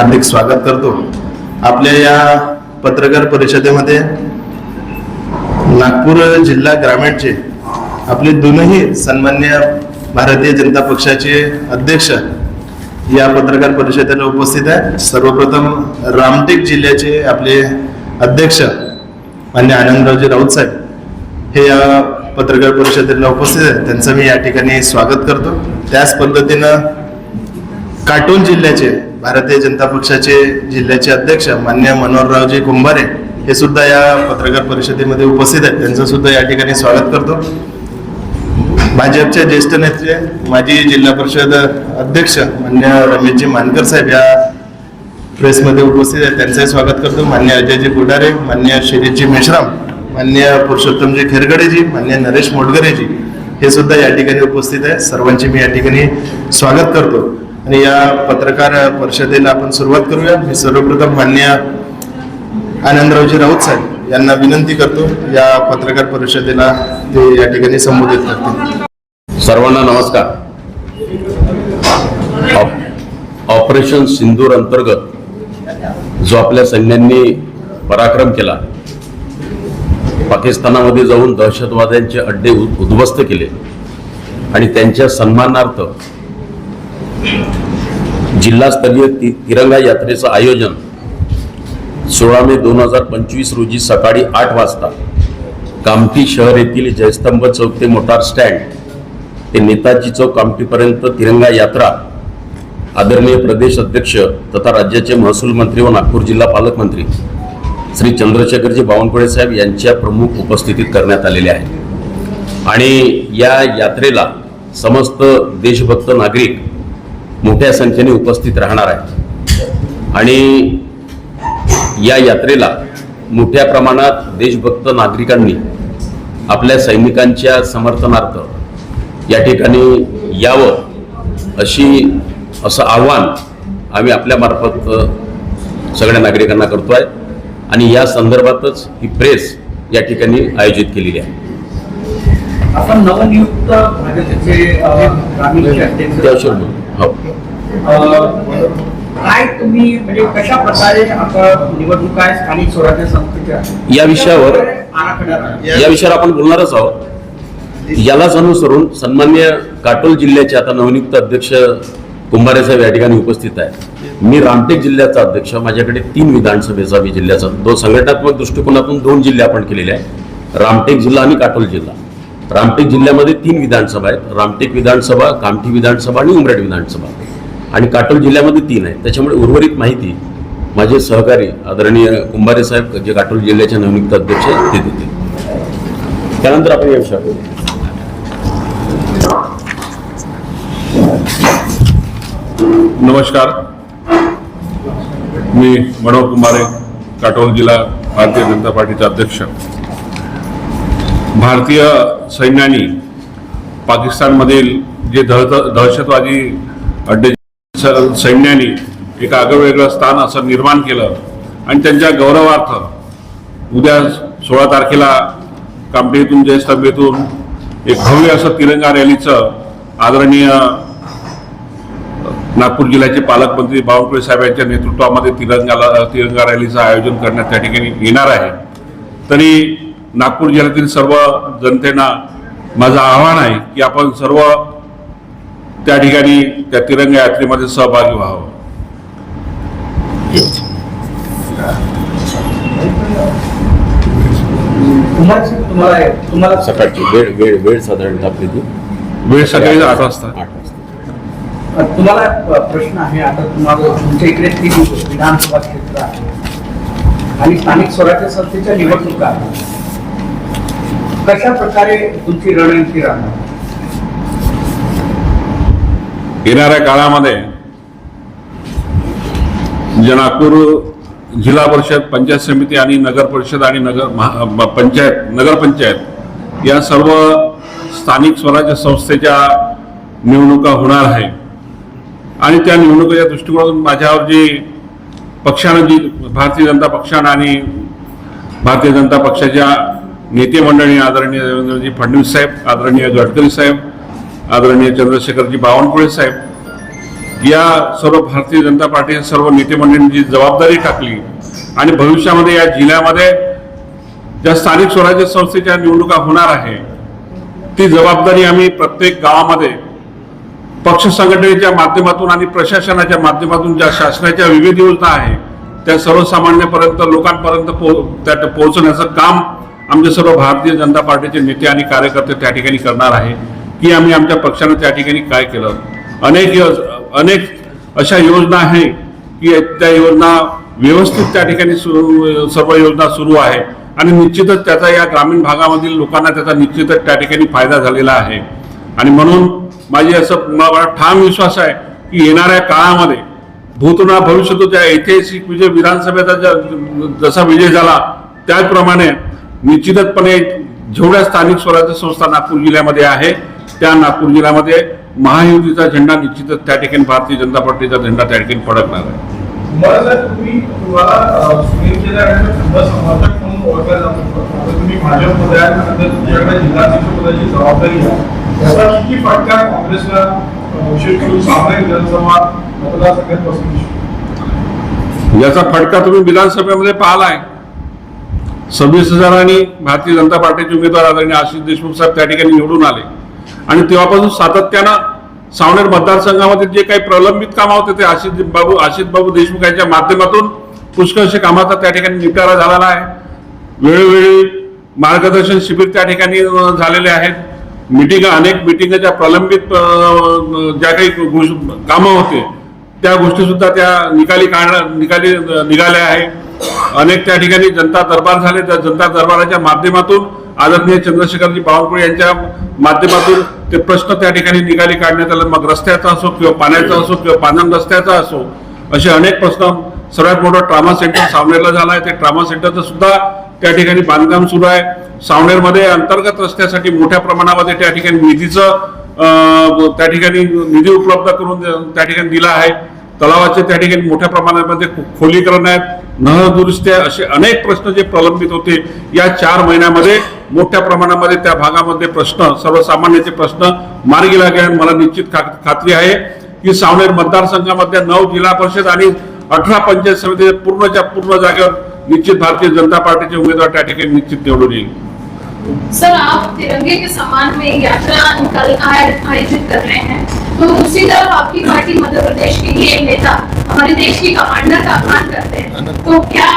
हार्दिक स्वागत करतो. आपल्या या पत्रकार परिषदेमध्ये नागपूर जिल्हा ग्रामीणचे आपले दोनही सन्मान्य भारतीय जनता पक्षाचे अध्यक्ष या पत्रकार परिषदेला उपस्थित आहे सर्वप्रथम रामटेक जिल्ह्याचे आपले अध्यक्ष मान्य आनंदरावजी राऊत साहेब हे या पत्रकार परिषदेला उपस्थित आहेत. त्यांचं मी या ठिकाणी स्वागत करतो. त्याच पद्धतीनं काटोल जिल्ह्याचे भारतीय जनता पक्षाचे जिल्ह्याचे अध्यक्ष मान्य मनोहररावजी कुंभारे हे सुद्धा या पत्रकार परिषदेमध्ये उपस्थित आहेत. त्यांचं सुद्धा या ठिकाणी स्वागत करतो. भाजपचे ज्येष्ठ नेते माजी जिल्हा परिषद अध्यक्ष मान्य रमेशजी मानकर साहेब या प्रेसमध्ये उपस्थित आहेत. त्यांचंही स्वागत करतो. मान्य अजयजी बुडारे मान्य शिरीजी मेश्राम मान्य पुरुषोत्तमजी खेरगडेजी मान्य नरेश मोटगरेजी हे सुद्धा या ठिकाणी उपस्थित आहे सर्वांचे मी या ठिकाणी स्वागत करतो. आणि या पत्रकार परिषदेला आपण सुरुवात करूया. मी सर्वप्रथम मान्य आनंदरावजी राऊत साहेब यांना विनंती करतो या पत्रकार परिषदेला ते या ठिकाणी संबोधित करतील. सर्वांना नमस्कार. ऑपरेशन सिंदूर अंतर्गत जो आपल्या सैन्यांनी पराक्रम केला पाकिस्तानामध्ये जाऊन दहशतवाद्यांचे अड्डे उद्ध्वस्त केले आणि त्यांच्या सन्मानार्थ जिल्हास्तरीय ति- तिरंगा यात्रेचं आयोजन सोळा मे दोन हजार पंचवीस रोजी सकाळी आठ वाजता कामठी शहर येथील जयस्तंभ चौक ते मोटार स्टँड ते नेताजी चौक कामठीपर्यंत तिरंगा यात्रा आदरणीय प्रदेश अध्यक्ष तथा राज्याचे महसूल मंत्री व नागपूर जिल्हा पालकमंत्री श्री चंद्रशेखरजी बावनकुळे साहेब यांच्या प्रमुख उपस्थितीत करण्यात आलेले आहे. आणि या यात्रेला समस्त देशभक्त नागरिक मोठ्या संख्येने उपस्थित राहणार आहेत. आणि या यात्रेला मोठ्या प्रमाणात देशभक्त नागरिकांनी आपल्या सैनिकांच्या समर्थनार्थ या ठिकाणी यावं अशी असं आव्हान आम्ही आपल्या मार्फत अ, सगळ्या नागरिकांना करतो आहे आणि या संदर्भातच ही प्रेस या ठिकाणी आयोजित केलेली आहे. आपण नवनियुक्त हो. अ, काय तुम्ही म्हणजे कशा प्रकारे आता निवडणुका आहे स्थानिक स्वराज्य संस्थेच्या? या विषयावर या विषयावर आपण बोलणारच आहोत. यालाच अनुसरून सन्मान्य काटोल जिल्ह्याचे आता नवनियुक्त अध्यक्ष कुंभारे साहेब या ठिकाणी उपस्थित आहे मी रामटेक जिल्ह्याचा अध्यक्ष माझ्याकडे तीन विधानसभेचा मी जिल्ह्याचा दोन संघटनात्मक दृष्टिकोनातून दोन जिल्हे आपण केलेले आहे रामटेक जिल्हा आणि काटोल जिल्हा. रामटेक जिल्ह्यामध्ये तीन विधानसभा आहेत. रामटेक विधानसभा कामठी विधानसभा आणि उमरेड विधानसभा. आणि काटोल जिल्ह्यामध्ये तीन आहेत. त्याच्यामुळे उर्वरित माहिती माझे सहकारी आदरणीय कुंभारे साहेब जे काटोल जिल्ह्याचे नवनियुक्त अध्यक्ष आहेत ते देतील. त्यानंतर आपण या विषयावर नमस्कार. मी मनोहर कुंभारे काटोल जिल्हा भारतीय जनता पार्टीचा अध्यक्ष. भारतीय सैन्याने पाकिस्तानमधील जे दहत दहशतवादी अड्डे स- सैन्याने एक आगळवेगळं स्थान असं निर्माण केलं आणि त्यांच्या गौरवार्थ उद्या सोळा तारखेला कामठीतून जयस्तंभेतून एक भव्य असं तिरंगा रॅलीचं आदरणीय नागपूर जिल्ह्याचे पालकमंत्री बावनकुळे साहेब यांच्या नेतृत्वामध्ये तिरंगाला तिरंगा रॅलीचं आयोजन करण्यात त्या ठिकाणी येणार आहे. तरी नागपूर जिल्ह्यातील सर्व जनतेना माझं आव्हान आहे की आपण सर्व त्या ठिकाणी त्या तिरंगा यात्रेमध्ये सहभागी व्हावं. तुम्हाला तुम्हाला तुम्हाला सकाळची वेळ वेळ वेळ साधारणतः आपली ती? वेळ सकाळी आठ वाजता. आठ वाजता. तुम्हाला प्रश्न आहे आता तुम्हाला तुमच्या इकडे तीन विधानसभा क्षेत्र आहे. आणि स्थानिक स्वराज्य संस्थेच्या निवडणुका आहेत. कशा प्रकारे तुमची रणनीती राहणार? येणाऱ्या काळामध्ये जे नागपूर जिल्हा परिषद पंचायत समिती आणि नगर परिषद आणि नगर महा- पंचायत नगरपंचायत या सर्व स्थानिक स्वराज्य संस्थेच्या निवडणुका होणार आहे. आणि त्या निवडणुकीच्या दृष्टिकोनातून माझ्यावर जी पक्षानं जी भारतीय जनता पक्षानं आणि भारतीय जनता पक्षाच्या नेते मंडळी आदरणीय देवेंद्रजी फडणवीस साहेब आदरणीय गडकरी साहेब आदरणीय चंद्रशेखरजी बावनकुळे साहेब या सर्व भारतीय जनता पार्टीच्या सर्व नेतेमंडळींची जबाबदारी टाकली आणि भविष्यामध्ये या जिल्ह्यामध्ये ज्या स्थानिक स्वराज्य संस्थेच्या निवडणुका होणार आहे ती जबाबदारी आम्ही प्रत्येक गावामध्ये पक्ष संघटनेच्या माध्यमातून आणि प्रशासनाच्या माध्यमातून ज्या शासनाच्या विविध योजना आहे त्या सर्वसामान्यपर्यंत लोकांपर्यंत पो त्या पोहोचवण्याचं काम आमचे सर्व भारतीय जनता पार्टीचे नेते आणि कार्यकर्ते त्या ठिकाणी करणार आहे. की आम्ही आमच्या पक्षानं त्या ठिकाणी काय केलं? अनेक योज अनेक अशा योजना आहे की त्या योजना व्यवस्थित त्या ठिकाणी सुरू सर्व योजना सुरू आहे. आणि निश्चितच त्याचा या ग्रामीण भागामधील लोकांना त्याचा निश्चितच त्या ठिकाणी फायदा झालेला आहे. आणि म्हणून माझी असं मला ठाम विश्वास आहे की येणाऱ्या काळामध्ये भूतना भविष्यात त्या ऐतिहासिक विजय विधानसभेचा ज्या- जसा विजय झाला त्याचप्रमाणे निश्चितपणे जेवढ्या स्थानिक स्वराज्य संस्था नागपूर जिल्ह्यामध्ये आहे त्या नागपूर जिल्ह्यामध्ये महायुतीचा झेंडा निश्चितच त्या ठिकाणी भारतीय जनता पार्टीचा झेंडा त्या ठिकाणी फडकणार आहे. आहे आहे याचा फटका तुम्ही विधानसभेमध्ये पाहिलाय. सव्वीस हजारांनी भारतीय जनता पार्टीचे उमेदवार आदरणीय आशिष देशमुख साहेब त्या ठिकाणी निवडून आले. आणि तेव्हापासून सातत्यानं सावनेर मतदारसंघामध्ये जे काही प्रलंबित कामं होते ते आशिष बाबू आशिष बाबू देशमुख यांच्या माध्यमातून पुष्कळशे कामाचा त्या ठिकाणी निपटारा झालेला आहे. वेळोवेळी मार्गदर्शन शिबिर त्या ठिकाणी झालेले आहेत. मिटिंग अनेक मिटिंगच्या प्रलंबित ज्या काही कामं होते त्या गोष्टी सुद्धा त्या निकाली काढ निकाली निघाल्या आहे अनेक त्या ठिकाणी जनता दरबार झाले. त्या जनता दरबाराच्या माध्यमातून आदरणीय चंद्रशेखरजी बावनकुळे यांच्या माध्यमातून ते प्रश्न त्या ठिकाणी निकाली काढण्यात आले. मग रस्त्याचा असो किंवा पाण्याचा असो किंवा पांधन रस्त्याचा असो असे अनेक प्रश्न सर्वात मोठं ट्रामा सेंटर सावनेरला झाला आहे. ते ट्रामा सेंटरचं सुद्धा त्या ठिकाणी बांधकाम सुरू आहे. सावनेरमध्ये अंतर्गत रस्त्यासाठी मोठ्या प्रमाणामध्ये त्या ठिकाणी निधीचं त्या ठिकाणी निधी उपलब्ध करून त्या ठिकाणी दिला आहे. तलावाचे त्या ठिकाणी मोठ्या प्रमाणामध्ये खोलीकरण आहेत नळ दुरुस्त्या असे अनेक प्रश्न जे प्रलंबित होते या चार महिन्यामध्ये मोठ्या प्रमाणामध्ये त्या भागामध्ये प्रश्न सर्वसामान्याचे प्रश्न मार्गी लागले मला निश्चित खा- खात्री आहे की सावनेर मतदारसंघामध्ये नऊ जिल्हा परिषद आणि अठरा पंचायत समिती पूर्णच्या पूर्ण जागेवर निश्चित भारतीय जनता पार्टीचे उमेदवार त्या ठिकाणी निश्चित निवडून येईल. सर, आप तिरंगे के सम्मान में यात्रा आय- आयोजित कर रहे हैं। तो दूसरी तरफ़ आपकी पार्टी मध्य प्रदेश के एक नेता हमारे देश की कमांडर का अपमान करते हैं। तो क्या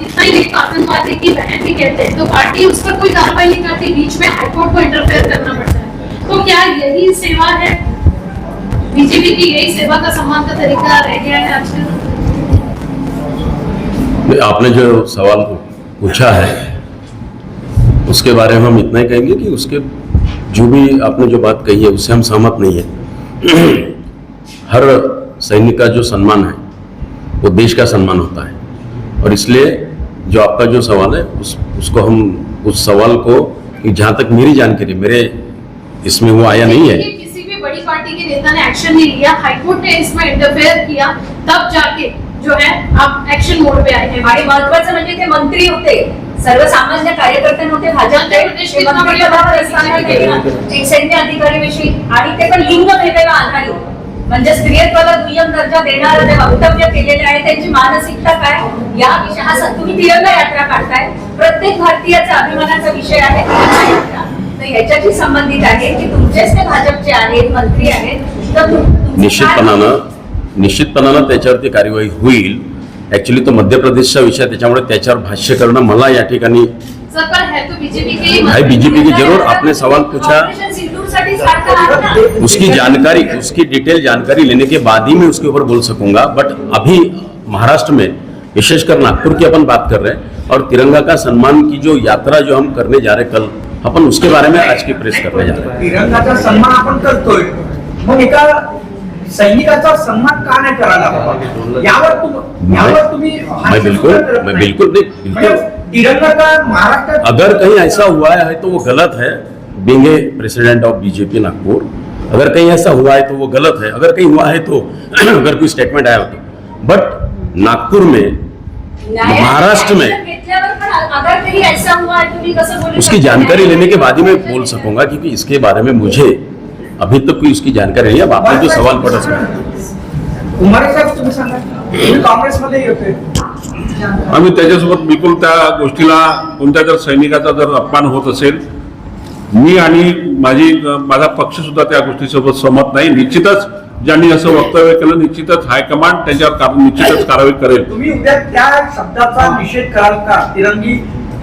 इतना ही आतंकवादी की बहन भी कहते हैं? तो पार्टी उस पर कोई कार्रवाई नहीं करती, बीच में हाईकोर्ट को इंटरफेयर करना पड़ता है। तो क्या यही सेवा है? बीजेपी की यही सेवा का सम्मान का तरीका रह गया है आजकल? आपने जो सवाल पूछा है उसके बारे में हम इतना ही कहेंगे कि उसके जो भी आपने जो बात कही है, उससे हम सहमत नहीं है। हर सैनिक का जो सम्मान है, वो देश का सम्मान होता है। और इसलिए जो आपका जो सवाल है, उस, उसको हम, उस सवाल को जहाँ तक मेरी जानकारी, मेरे इसमें वो आया नहीं है। किसी भी बड़ी पार्टी के नेता ने एक्शन नहीं लिया, हाईकोर्ट ने इसमें इंटरफेयर किया, तब जाके जो है, आप एक्शन मोड पे आए हैं। आणि महत्वाचं म्हणजे ते मंत्री होते सर्वसामान्य कार्यकर्ते नव्हते भाजपचे मध्य प्रदेश ते कितना मंत्री बड़ा पदावर प्रदेश असताना आहे. ते एक सैन्य अधिकारी विषयी आणि ते पण लिंग भेदाला आधारित म्हणजे स्त्रियत्वाला दुय्यम दर्जा देणारं ते वक्तव्य केलेले आहे त्यांची मानसिकता काय? या विषय हा स- तुम्ही तिरंगा यात्रा काढताय. प्रत्येक भारतीयाचा अभिमानाचा विषय आहे तिरंगा यात्रा. तर ह्याच्याशी संबंधित आहे की तुमचेच ते भाजपचे आहेत मंत्री आहेत. तर निश्चितपणानं निश्चितपणानं त्याच्यावरती कार्यवाही होईल. ऍक्च्युली तो मध्य प्रदेशचा विषय आहे, त्याच्यामुळे त्याच्यावर भाष्य करणं मला या ठिकाणी सर पर है तो बीजेपी भाई बीजेपी की ज़रूर आपने सवाल पूछा. उसकी जानकारी उसकी डिटेल जानकारी लेने के बाद ही मैं उसके ऊपर बोल सकूँगा बट अभी महाराष्ट्र में विशेषकर नागपुर की अपन बात कर रहे हैं और तिरंगा का सम्मान की जो यात्रा जो हम करने जा रहे हैं कल अपन उसके बारे में आज की प्रेस करने जा रहे हैं। तिरंगाचा सन्मान आपण करतोय। मग एका सैनिकाचा सन्मान का नाही करायला हवा यावर तुम यावर तुम्ही मैं बिल्कुल मैं बिल्कुल नहीं तिरंगा का महाराष्ट्रात अगर कहीं ऐसा हुआ है तो वो गलत है. Being a president of BJP Nagpur. अगर कहीं ऐसा हुआ है तो वो गलत है. अगर कहीं हुआ है तो अगर कोई स्टेटमेंट आया हो तो. बट नागपुर में महाराष्ट्र में अगर कहीं ऐसा हुआ है कसं उसकी जानकारी लेने के बाद ही मैं बोल सकूँगा क्योंकि इसके बारे में मुझे अभी तक कोई उसकी जानकारी नहीं है अब आपने जो सवाल कुमारे साहेब आम्ही त्याच्यासोबत बिलकुल त्या गोष्टीला कोणत्या जर सैनिकाचा जर अपमान होत असेल मी आणि माझी माझा पक्ष सुद्धा त्या गोष्टीसोबत सहमत नाही. निश्चितच ज्यांनी असं वक्तव्य केलं निश्चितच हायकमांड त्यांच्यावर निश्चितच कारवाई करेल. तुम्ही उद्या त्या शब्दाचा निषेध कराल का? तिरंगी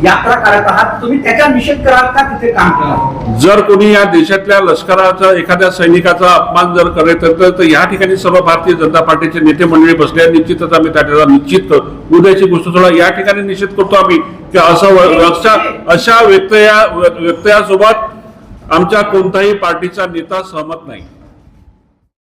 यात्रा करत आहात. तुम्ही त्याचा निषेध कराल का? तिथे काम कराल. जर कोणी या देशातल्या लष्कराचा एखाद्या सैनिकाचा अपमान जर करेल तर तर या ठिकाणी सर्व भारतीय जनता पार्टीचे नेते मंडळी बसले निश्चितच आम्ही त्याचा निश्चित करू. उद्याची गोष्ट सोडा. या ठिकाणी निश्चित करतो आम्ही. की असं अशा अशा व्यक्तया व्यक्तयासोबत आमच्या कोणताही पार्टीचा नेता सहमत नाही.